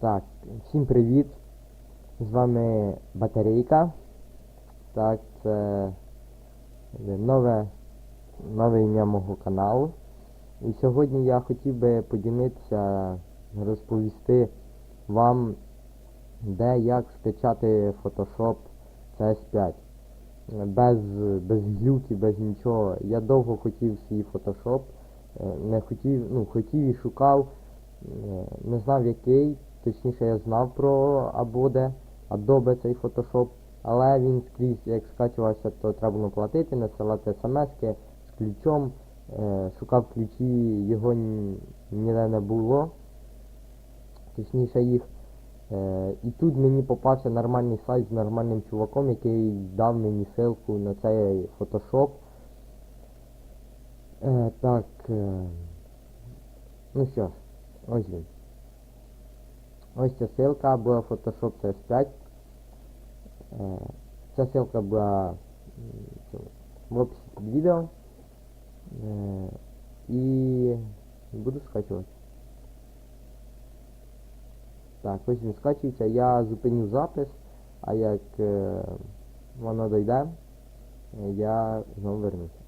Так, всім привіт! З вами Батарейка. Так, це е, нове, нове ім'я мого каналу. І сьогодні я хотів би поділитися, розповісти вам, де як скачати Photoshop CS5. Без, без глюків, без нічого. Я довго хотів свій Photoshop. е, Не хотів, ну, хотів і шукав, е, не знав який, точніше я знав про Adobe, Adobe цей Photoshop, але він скрізь як скачувався, то треба було платити, насилати смс-ки з ключом, е, шукав ключі, його ніде не було. Точніше їх. Е, і тут мені попався нормальний сайт з нормальним чуваком, який дав мені ссылку на цей Photoshop. Е, так. Е, ну що ж, ось він. Ось ця ссылка була Photoshop CS5. Е, ця ссылка була в описі під відео. Е, і буду скачувати. Так, ось він скачується. Я зупиню запис, а як е, воно дойде, я знову вернуся.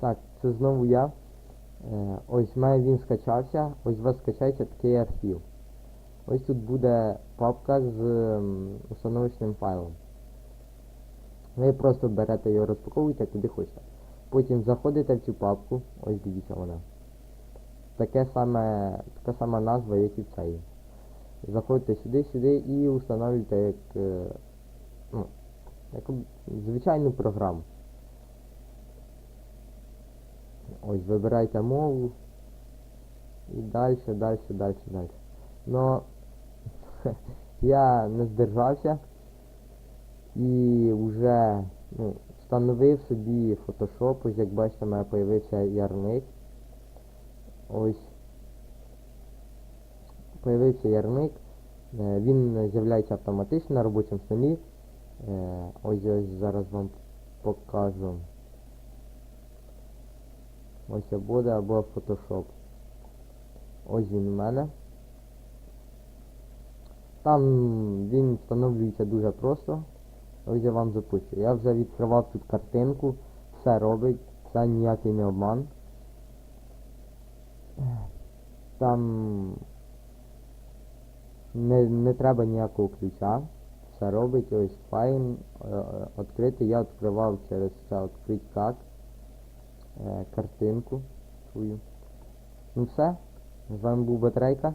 Так, це знову я. Ось в мене він скачався, ось у вас скачається такий архів. Ось тут буде папка з установочним файлом. Ви просто берете його, розпаковуєте куди хочете. Потім заходите в цю папку, ось дивіться вона. Таке саме, така сама назва, як і в цій. Заходите сюди, сюди і встановлюєте як, е, ну, як звичайну програму. Ось вибирайте мову. І далі, далі, далі, далі. Но я не здержався і вже ну, встановив собі Photoshop, ось як бачите, у мене появився ярник. Ось появився ярник. Е, Він з'являється автоматично на робочому столі. Е, Ось ось зараз вам покажу. Ось буде або Photoshop. Ось він у мене. Там він встановлюється дуже просто. Ось я вам запущу. Я вже відкривав тут картинку, все робить, це ніякий не обман. Там не, не треба ніякого ключа. Все робить, ось файл е, е. Я відкривав через це відкрить як е, картинку свою. Ну все. З вами був Батрейка.